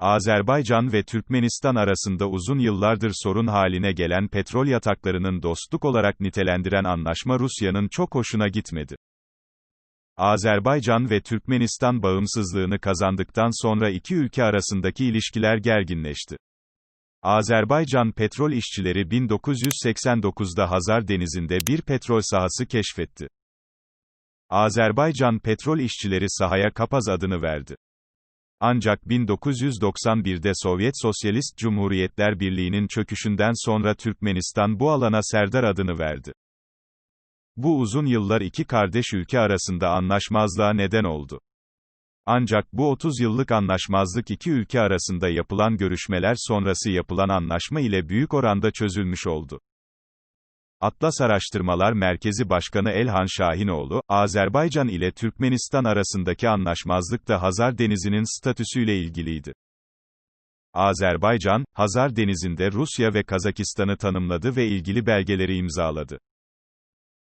Azerbaycan ve Türkmenistan arasında uzun yıllardır sorun haline gelen petrol yataklarının dostluk olarak nitelendiren anlaşma Rusya'nın çok hoşuna gitmedi. Azerbaycan ve Türkmenistan bağımsızlığını kazandıktan sonra iki ülke arasındaki ilişkiler gerginleşti. Azerbaycan petrol işçileri 1989'da Hazar Denizi'nde bir petrol sahası keşfetti. Azerbaycan petrol işçileri sahaya Kapaz adını verdi. Ancak 1991'de Sovyet Sosyalist Cumhuriyetler Birliği'nin çöküşünden sonra Türkmenistan bu alana Serdar adını verdi. Bu uzun yıllar iki kardeş ülke arasında anlaşmazlığa neden oldu. Ancak bu 30 yıllık anlaşmazlık iki ülke arasında yapılan görüşmeler sonrası yapılan anlaşma ile büyük oranda çözülmüş oldu. Atlas Araştırmalar Merkezi Başkanı Elhan Şahinoğlu, Azerbaycan ile Türkmenistan arasındaki anlaşmazlık da Hazar Denizi'nin statüsüyle ilgiliydi. Azerbaycan, Hazar Denizi'nde Rusya ve Kazakistan'ı tanımladı ve ilgili belgeleri imzaladı.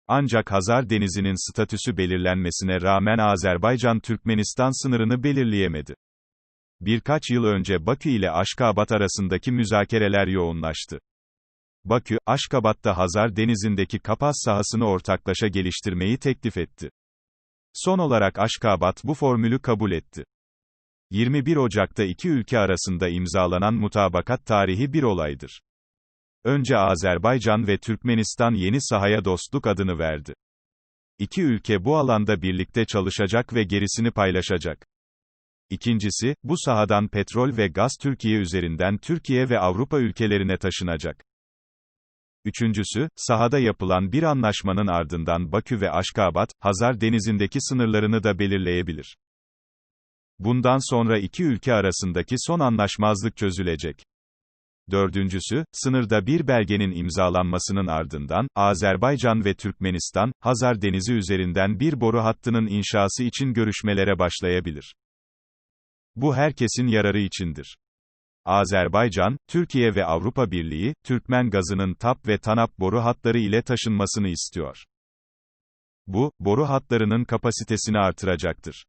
Ancak Hazar Denizi'nin statüsü belirlenmesine rağmen Azerbaycan Türkmenistan sınırını belirleyemedi. Birkaç yıl önce Bakü ile Aşkabat arasındaki müzakereler yoğunlaştı. Bakü, Aşkabat'ta Hazar Denizi'ndeki Kapaz sahasını ortaklaşa geliştirmeyi teklif etti. Son olarak Aşkabat bu formülü kabul etti. 21 Ocak'ta iki ülke arasında imzalanan mutabakat tarihi bir olaydır. Önce Azerbaycan ve Türkmenistan yeni sahaya dostluk adını verdi. İki ülke bu alanda birlikte çalışacak ve gerisini paylaşacak. İkincisi, bu sahadan petrol ve gaz Türkiye üzerinden Türkiye ve Avrupa ülkelerine taşınacak. Üçüncüsü, sahada yapılan bir anlaşmanın ardından Bakü ve Aşkabat, Hazar denizindeki sınırlarını da belirleyebilir. Bundan sonra iki ülke arasındaki son anlaşmazlık çözülecek. Dördüncüsü, sınırda bir belgenin imzalanmasının ardından, Azerbaycan ve Türkmenistan, Hazar Denizi üzerinden bir boru hattının inşası için görüşmelere başlayabilir. Bu herkesin yararı içindir. Azerbaycan, Türkiye ve Avrupa Birliği, Türkmen gazının TAP ve TANAP boru hatları ile taşınmasını istiyor. Bu, boru hatlarının kapasitesini artıracaktır.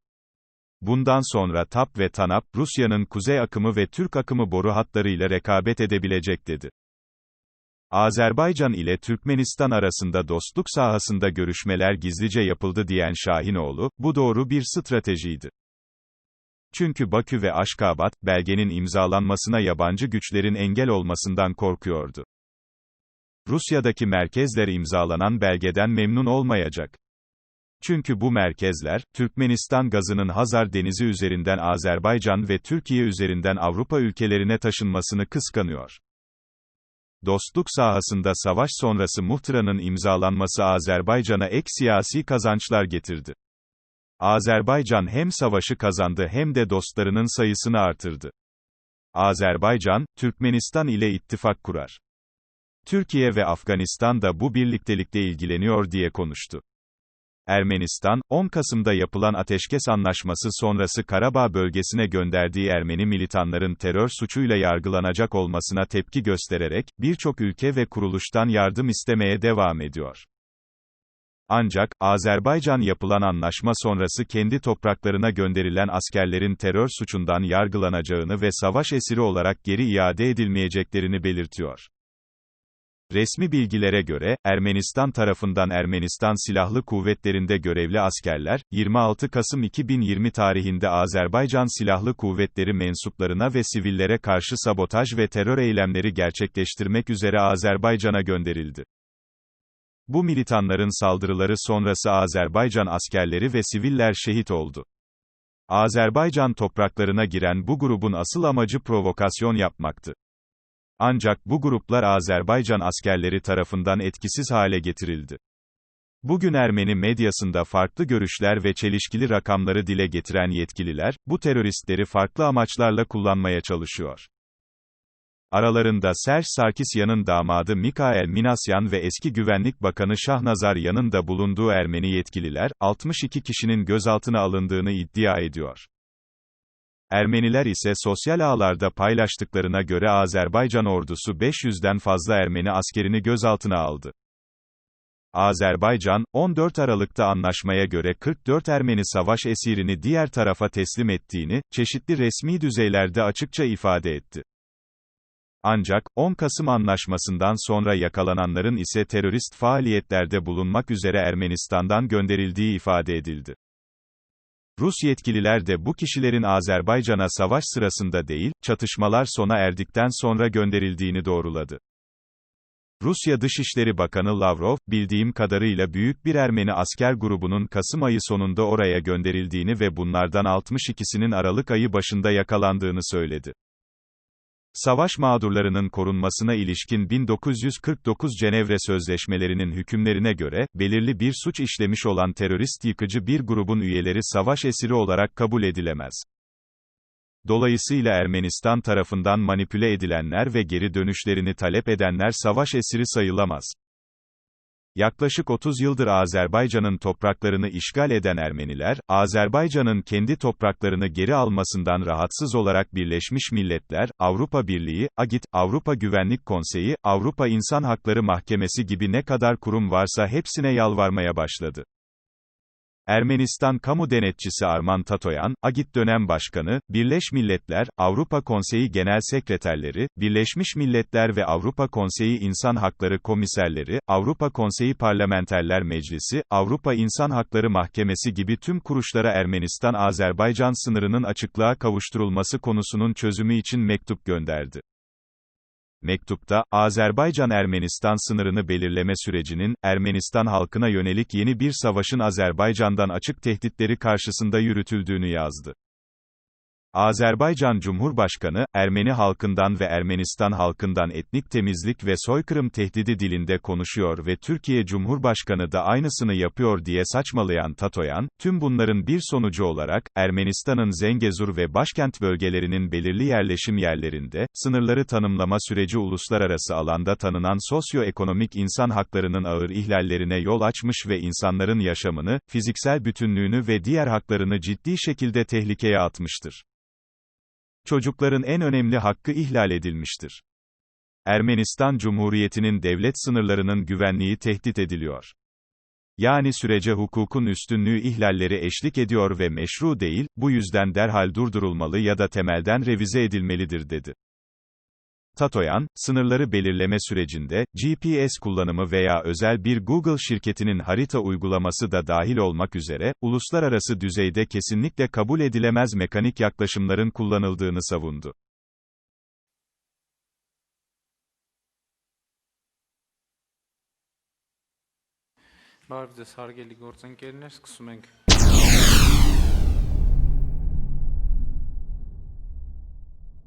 Bundan sonra TAP ve TANAP, Rusya'nın kuzey akımı ve Türk akımı boru hatlarıyla rekabet edebilecek dedi. Azerbaycan ile Türkmenistan arasında dostluk sahasında görüşmeler gizlice yapıldı diyen Şahinoğlu, bu doğru bir stratejiydi. Çünkü Bakü ve Aşkabat, belgenin imzalanmasına yabancı güçlerin engel olmasından korkuyordu. Rusya'daki merkezler imzalanan belgeden memnun olmayacak. Çünkü bu merkezler, Türkmenistan gazının Hazar Denizi üzerinden Azerbaycan ve Türkiye üzerinden Avrupa ülkelerine taşınmasını kıskanıyor. Dostluk sahasında savaş sonrası muhtıranın imzalanması Azerbaycan'a ek siyasi kazançlar getirdi. Azerbaycan hem savaşı kazandı hem de dostlarının sayısını artırdı. Azerbaycan, Türkmenistan ile ittifak kurar. Türkiye ve Afganistan da bu birliktelikle ilgileniyor diye konuştu. Ermenistan, 10 Kasım'da yapılan ateşkes anlaşması sonrası Karabağ bölgesine gönderdiği Ermeni militanların terör suçuyla yargılanacak olmasına tepki göstererek, birçok ülke ve kuruluştan yardım istemeye devam ediyor. Ancak, Azerbaycan yapılan anlaşma sonrası kendi topraklarına gönderilen askerlerin terör suçundan yargılanacağını ve savaş esiri olarak geri iade edilmeyeceklerini belirtiyor. Resmi bilgilere göre, Ermenistan tarafından Ermenistan Silahlı Kuvvetleri'nde görevli askerler, 26 Kasım 2020 tarihinde Azerbaycan Silahlı Kuvvetleri mensuplarına ve sivillere karşı sabotaj ve terör eylemleri gerçekleştirmek üzere Azerbaycan'a gönderildi. Bu militanların saldırıları sonrası Azerbaycan askerleri ve siviller şehit oldu. Azerbaycan topraklarına giren bu grubun asıl amacı provokasyon yapmaktı. Ancak bu gruplar Azerbaycan askerleri tarafından etkisiz hale getirildi. Bugün Ermeni medyasında farklı görüşler ve çelişkili rakamları dile getiren yetkililer, bu teröristleri farklı amaçlarla kullanmaya çalışıyor. Aralarında Serj Sarkisyan'ın damadı Mikael Minasyan ve eski Güvenlik Bakanı Şahnazar Yan'ın da bulunduğu Ermeni yetkililer, 62 kişinin gözaltına alındığını iddia ediyor. Ermeniler ise sosyal ağlarda paylaştıklarına göre Azerbaycan ordusu 500'den fazla Ermeni askerini gözaltına aldı. Azerbaycan, 14 Aralık'ta anlaşmaya göre 44 Ermeni savaş esirini diğer tarafa teslim ettiğini, çeşitli resmi düzeylerde açıkça ifade etti. Ancak, 10 Kasım Anlaşması'ndan sonra yakalananların ise terörist faaliyetlerde bulunmak üzere Ermenistan'dan gönderildiği ifade edildi. Rus yetkililer de bu kişilerin Azerbaycan'a savaş sırasında değil, çatışmalar sona erdikten sonra gönderildiğini doğruladı. Rusya Dışişleri Bakanı Lavrov, bildiğim kadarıyla büyük bir Ermeni asker grubunun Kasım ayı sonunda oraya gönderildiğini ve bunlardan 62'sinin Aralık ayı başında yakalandığını söyledi. Savaş mağdurlarının korunmasına ilişkin 1949 Cenevre Sözleşmelerinin hükümlerine göre, belirli bir suç işlemiş olan terörist yıkıcı bir grubun üyeleri savaş esiri olarak kabul edilemez. Dolayısıyla Ermenistan tarafından manipüle edilenler ve geri dönüşlerini talep edenler savaş esiri sayılamaz. Yaklaşık 30 yıldır Azerbaycan'ın topraklarını işgal eden Ermeniler, Azerbaycan'ın kendi topraklarını geri almasından rahatsız olarak Birleşmiş Milletler, Avrupa Birliği, AGİT, Avrupa Güvenlik Konseyi, Avrupa İnsan Hakları Mahkemesi gibi ne kadar kurum varsa hepsine yalvarmaya başladı. Ermenistan Kamu Denetçisi Arman Tatoyan, AGİT Dönem Başkanı, Birleş Milletler, Avrupa Konseyi Genel Sekreterleri, Birleşmiş Milletler ve Avrupa Konseyi İnsan Hakları Komiserleri, Avrupa Konseyi Parlamenterler Meclisi, Avrupa İnsan Hakları Mahkemesi gibi tüm kuruluşlara Ermenistan-Azerbaycan sınırının açıklığa kavuşturulması konusunun çözümü için mektup gönderdi. Mektupta, Azerbaycan-Ermenistan sınırını belirleme sürecinin, Ermenistan halkına yönelik yeni bir savaşın Azerbaycan'dan açık tehditleri karşısında yürütüldüğünü yazdı. Azerbaycan Cumhurbaşkanı, Ermeni halkından ve Ermenistan halkından etnik temizlik ve soykırım tehdidi dilinde konuşuyor ve Türkiye Cumhurbaşkanı da aynısını yapıyor diye saçmalayan Tatoyan, tüm bunların bir sonucu olarak, Ermenistan'ın Zengezur ve başkent bölgelerinin belirli yerleşim yerlerinde, sınırları tanımlama süreci uluslararası alanda tanınan sosyoekonomik insan haklarının ağır ihlallerine yol açmış ve insanların yaşamını, fiziksel bütünlüğünü ve diğer haklarını ciddi şekilde tehlikeye atmıştır. Çocukların en önemli hakkı ihlal edilmiştir. Ermenistan Cumhuriyeti'nin devlet sınırlarının güvenliği tehdit ediliyor. Yani sürece hukukun üstünlüğü ihlalleri eşlik ediyor ve meşru değil, bu yüzden derhal durdurulmalı ya da temelden revize edilmelidir dedi. Tatoyan, sınırları belirleme sürecinde, GPS kullanımı veya özel bir Google şirketinin harita uygulaması da dahil olmak üzere, uluslararası düzeyde kesinlikle kabul edilemez mekanik yaklaşımların kullanıldığını savundu. Բարև ձեզ հարգելի գործընկերներ, սկսում ենք